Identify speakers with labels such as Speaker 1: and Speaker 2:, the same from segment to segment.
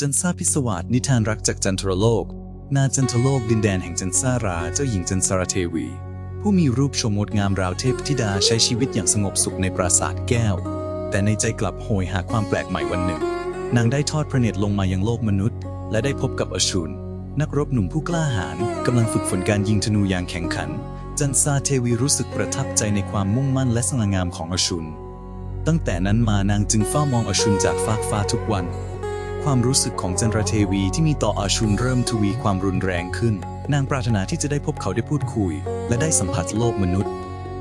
Speaker 1: จันซาพิศวาสนิทานรักจากจันทรโลก นาจันทโลกดินแดนแห่งจันซาราเจ้าหญิงจันสราเทวี ผู้มีรูปชมงดงามราวเทพธิดาใช้ชีวิตอย่างสงบสุขในปราสาทแก้ว แต่ในใจกลับโหยหาความแปลกใหม่วันหนึ่ง นางได้ทอดพระเนตรลงมายังโลกมนุษย์ และได้พบกับอชูรนักรบหนุ่มผู้กล้าหาญกำลังฝึกฝนการยิงธนูอย่างแข็งขัน จันซาเทวีรู้สึกประทับใจในความมุ่งมั่นและสง่างามของอชูรตั้งแต่นั้นมานางจึงเฝ้ามองอชุนจากฟากฟ้าทุกวัน ความรู้สึกของจันทราเทวีที่มีต่ออาชุนเริ่มทวีความรุนแรงขึ้น นางปรารถนาที่จะได้พบเขาได้พูดคุย และได้สัมผัสโลกมนุษย์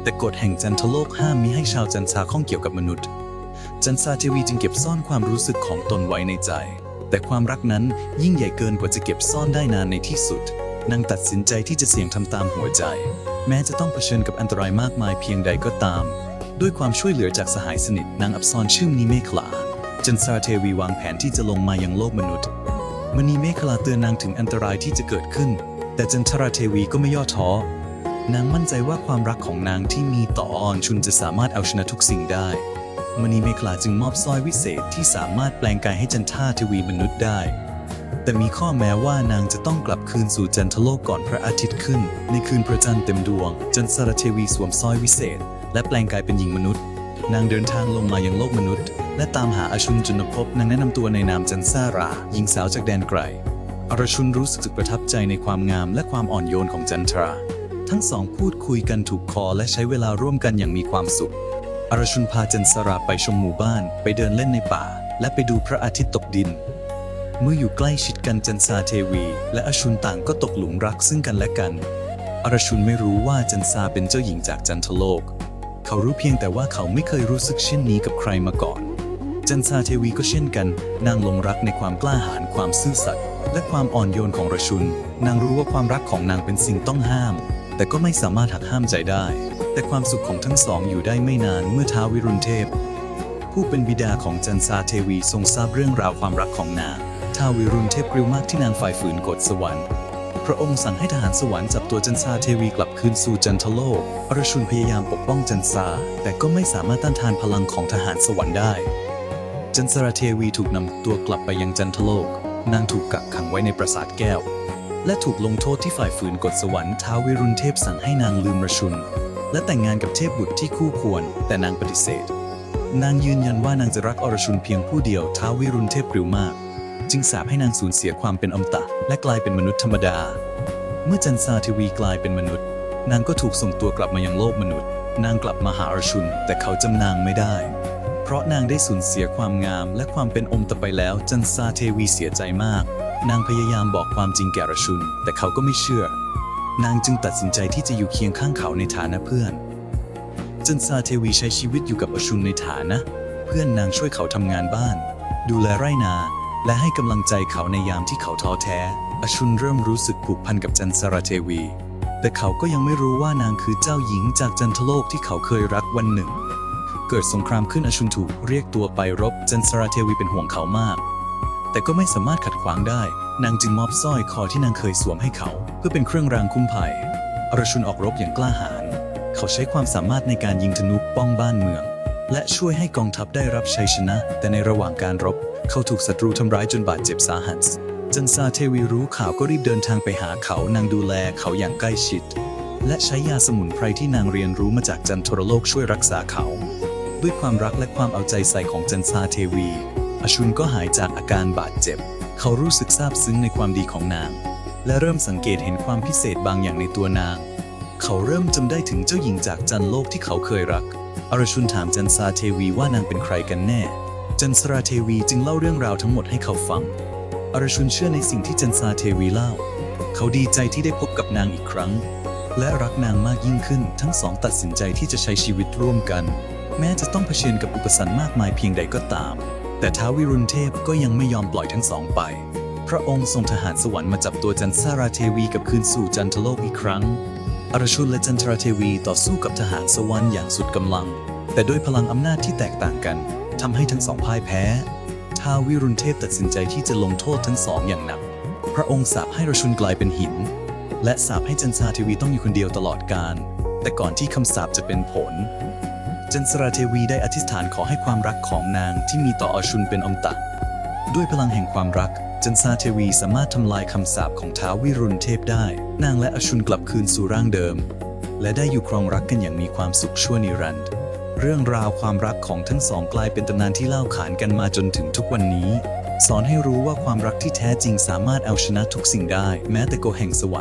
Speaker 1: แต่กฎแห่งจันทโลกห้ามมิให้ชาวจันทราข้องเกี่ยวกับมนุษย์ จันทราเทวีจึงเก็บซ่อนความรู้สึกของตนไว้ในใจ แต่ความรักนั้นยิ่งใหญ่เกินกว่าจะเก็บซ่อนได้นานในที่สุด นางตัดสินใจที่จะเสี่ยงทำตามหัวใจ แม้จะต้องเผชิญกับอันตรายมากมายเพียงใดก็ตาม ด้วยความช่วยเหลือจากสหายสนิทนางอับซรชื่อมณีเมขลา จันทราเทวีวางแผนที่จะลงมายังโลกมนุษย์มณีเมขลาเตือนนางถึงอันตรายที่จะเกิดขึ้น แต่จันทราเทวีก็ไม่ย่อท้อ นางมั่นใจว่าความรักของนางที่มีต่อออนชุนจะสามารถเอาชนะทุกสิ่งได้มณีเมขลาจึงมอบสร้อยวิเศษที่สามารถแปลงกายให้จันทราเทวีมนุษย์ได้ แต่มีข้อแม้ว่านางจะต้องกลับคืนสู่จันทโลกก่อนพระอาทิตย์ขึ้น ในคืนพระจันทร์เต็มดวง จันทราเทวีสวมสร้อยวิเศษ และแปลงกายเป็นหญิงมนุษย์ นางเดินทางลงมายังโลกมนุษย์ และตามหาอาชุนจนพบนางแนะนำตัวในนามจันซาราหญิงสาวจากแดนไกลอรชุนรู้สึกประทับใจในความงามและความอ่อนโยนของจันทรา ทั้งสองพูดคุยกันถูกคอและใช้เวลาร่วมกันอย่างมีความสุข อรชุนพาจันสราไปชมหมู่บ้าน ไปเดินเล่นในป่า และไปดูพระอาทิตย์ตกดิน เมื่ออยู่ใกล้ชิดกันจันซาเทวี และอชุนต่างก็ตกหลุมรักซึ่งกันและกัน อรชุนไม่รู้ว่าจันซาเป็นเจ้าหญิงจากจันทโลก เขารู้เพียงแต่ว่าเขาไม่เคยรู้สึกเช่นนี้กับใครมาก่อน จันซาเทวีก็เช่นกัน นางลงรักในความกล้าหาญความซื่อสัตย์และความอ่อนโยนของรชุน นางรู้ว่าความรักของนางเป็นสิ่งต้องห้าม แต่ก็ไม่สามารถหักห้ามใจได้ แต่ความสุขของทั้งสองอยู่ได้ไม่นานเมื่อท้าววิรุณเทพ ผู้เป็นบิดาของจันซาเทวีทรงทราบเรื่องราวความรักของนางท้าววิรุณเทพกริ้วมากที่นางฝ่ายฝืนกฎสวรรค์พระองค์สั่งให้ทหารสวรรค์จับตัวจันซาเทวีกลับคืนสู่จันทโลกอรชุนพยายามปกป้องจันซาแต่ก็ไม่สามารถต้านทานพลังของทหารสวรรค์ได้ จันสราเทวีถูกนำตัวกลับไปยังจันทโลก นางถูกกักขังไว้ในปราสาทแก้ว และถูกลงโทษที่ฝ่ายฝืนกฎสวรรค์ท้าววิรุณเทพสั่งให้นางลืมรชุน และแต่งงานกับเทพบุตรที่คู่ควร แต่นางปฏิเสธ นางยืนยันว่านางจะรักอรชุนเพียงผู้เดียวท้าววิรุณเทพกริ้วมาก จึงสาปให้นางสูญเสียความเป็นอมตะ และกลายเป็นมนุษย์ธรรมดา เมื่อจันซาเทวีกลายเป็นมนุษย์ นางก็ถูกส่งตัวกลับมายังโลกมนุษย์ นางกลับมาหาอรชุน แต่เขาจำนางไม่ได้ เพราะนางได้สูญเสียความงามและความเป็นอมตะไปแล้ว จันซาเทวีเสียใจมาก นางพยายามบอกความจริงแก่อรชุน แต่เขาก็ไม่เชื่อ นางจึงตัดสินใจที่จะอยู่เคียงข้างเขาในฐานะเพื่อน จันซาเทวีใช้ชีวิตอยู่กับอชุนในฐานะ เพื่อนนางช่วยเขาทำงานบ้าน ดูแลไร่นา และให้กำลังใจเขาในยามที่เขาท้อแท้ อชุนเริ่มรู้สึกผูกพันกับจันสราเทวี แต่เขาก็ยังไม่รู้ว่านางคือเจ้าหญิงจากจันทโลกที่เขาเคยรักวันหนึ่ง เกิดสงครามขึ้นอชุนถูกเรียกตัวไปรบจันสราเทวีเป็นห่วงเขามาก แต่ก็ไม่สามารถขัดขวางได้ นางจึงมอบสร้อยคอที่นางเคยสวมให้เขา เพื่อเป็นเครื่องรางคุ้มภัยอรชุนออกรบอย่างกล้าหาญเขาใช้ความสามารถในการยิงธนูป้องบ้านเมือง และช่วยให้กองทัพได้รับชัยชนะ แต่ในระหว่างการรบ เขาถูกศัตรูทำร้ายจนบาดเจ็บสาหัส จันซาเทวีรู้ข่าวก็รีบเดินทางไปหาเขานางดูแลเขาอย่างใกล้ชิด และใช้ยาสมุนไพรที่นางเรียนรู้มาจากจันทรโลกช่วยรักษาเขา ด้วยความรักและความเอาใจใส่ของจันซาเทวี อชุนก็หายจากอาการบาดเจ็บ เขารู้สึกซาบซึ้งในความดีของนาง และเริ่มสังเกตเห็นความพิเศษบางอย่างในตัวนาง เขาเริ่มจำได้ถึงเจ้าหญิงจากจันโลกที่เขาเคยรัก อรชุนถามจันซาเทวีว่านางเป็นใครกันแน่ จันสราเทวีจึงเล่าเรื่องราวทั้งหมดให้เขาฟัง อรชุนเชื่อในสิ่งที่จันซาเทวีเล่า เขาดีใจที่ได้พบกับนางอีกครั้ง และรักนางมากยิ่งขึ้นทั้งสองตัดสินใจที่จะใช้ชีวิตร่วมกัน แม้จะต้องเผชิญกับอุปสรรคมากมายเพียงใดก็ตาม แต่ท้าววิรุณเทพก็ยังไม่ยอมปล่อยทั้งสองไป พระองค์ทรงทหารสวรรค์มาจับตัวจันสราเทวีกับคืนสู่จันทโลกอีกครั้ง อรชุนและจันทราเทวีต่อสู้กับทหารสวรรค์อย่างสุดกำลัง แต่ด้วยพลังอำนาจที่แตกต่างกันทำให้ทั้งสองพ่ายแพ้ ท้าววิรุณเทพตัดสินใจที่จะลงโทษทั้งสองอย่างหนัก พระองค์สาปให้รชุนกลายเป็นหิน และสาปให้จันทราเทวีต้องอยู่คนเดียวตลอดกาลแต่ก่อนที่คำสาปจะเป็นผล จันสราเทวีได้อธิษฐานขอให้ความรักของนางที่มีต่ออชุนเป็นอมตะ ด้วยพลังแห่งความรัก จันซาเทวีสามารถทำลายคำสาปของท้าววิรุณเทพได้ นางและอชุนกลับคืนสู่ร่างเดิม และได้อยู่ครองรักกันอย่างมีความสุขชั่วนิรันดร์เรื่องราวความรักของทั้งสองกลายเป็นตำนานที่เล่าขานกันมาจนถึงทุกวันนี้ สอนให้รู้ว่าความรักที่แท้จริงสามารถเอาชนะทุกสิ่งได้ แม้แต่โกแห่งสวรรค์